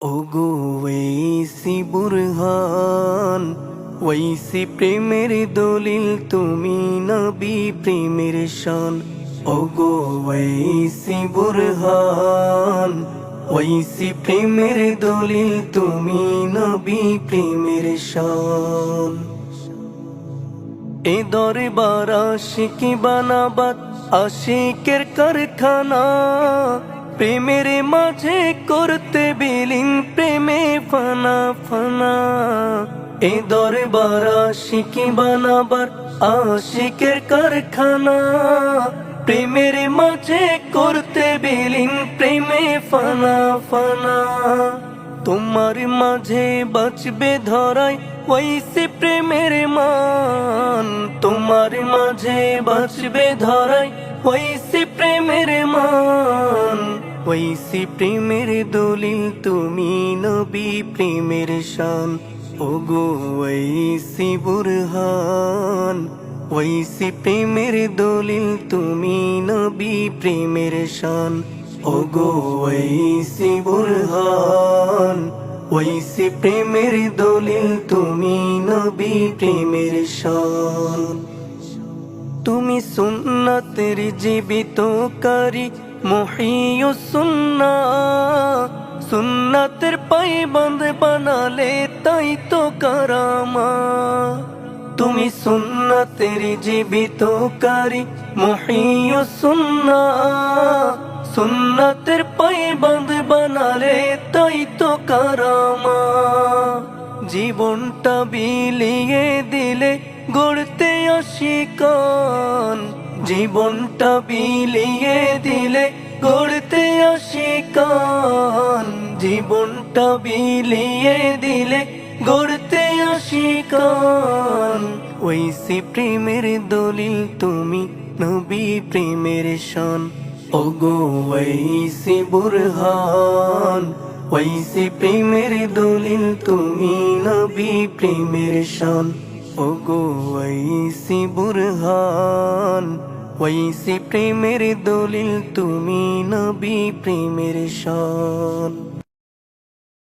ওগো, ওয়েসি বুরহান, ওয়েসি প্রেমের দলিল, তুমি নবী প্রেমের শান। ওগো, ওয়েসি বুরহান, ওয়েসি প্রেমের দলিল, তুমি নবী প্রেমের শান। এ দরবার আশিকি বানাবাদ আশিকের কারখানা প্রেমের মাঝে করতে বিলীন, প্রেমে ফানা ফানা। এ দরবার আশিকি বানাবার, আশিকের কারখানা। প্রেমের মাঝে করতে বিলীন, প্রেমে ফানা ফানা। তোমার মাঝে বাঁচবে ধরাই ওইসে প্রেমের মান। তোমার মাঝে বাঁচবে ধরাই ওইসে প্রেমের মান। ওইসি প্রেমের দলিল, তুমি নবী প্রেমের শান। ওগো ওইসি বুরহান, ওইসি প্রেমের দলিল, তুমি নবী প্রেমের শান। ওগো ওইসি বুরহান, ওইসি প্রেমের দলিল, তুমি নবী প্রেমের শান। তুমি সুন্নাতের জীবিতকারী মহিও সুন্না, সুন্নাতের পাই বন্ধ বানালে তাই তো কারামা। তুমি সুন্নাতের জীবিতকারী মহিও সুন্না, সুন্নাতের পাই বন্ধ বানালে তাই তো কারামা। জীবনটা বিলিয়ে দিলে গড়তে অশিকান জীবনটা বিলিয়ে দিলে গড়তে অশিকান জীবনটা বিলিয়ে দিলে গড়তে অশিকান ওইসি প্রেমের দলিল তুমি, নবী প্রেমের শান। ওগো ওইসি বুরহান। ওইসি প্রেমের দলিল তুমি, নবী প্রেমের শান। ওগো ওইসি বুরহান। ওইসি প্রেমের দলিল তুমি নবী প্রেমের শান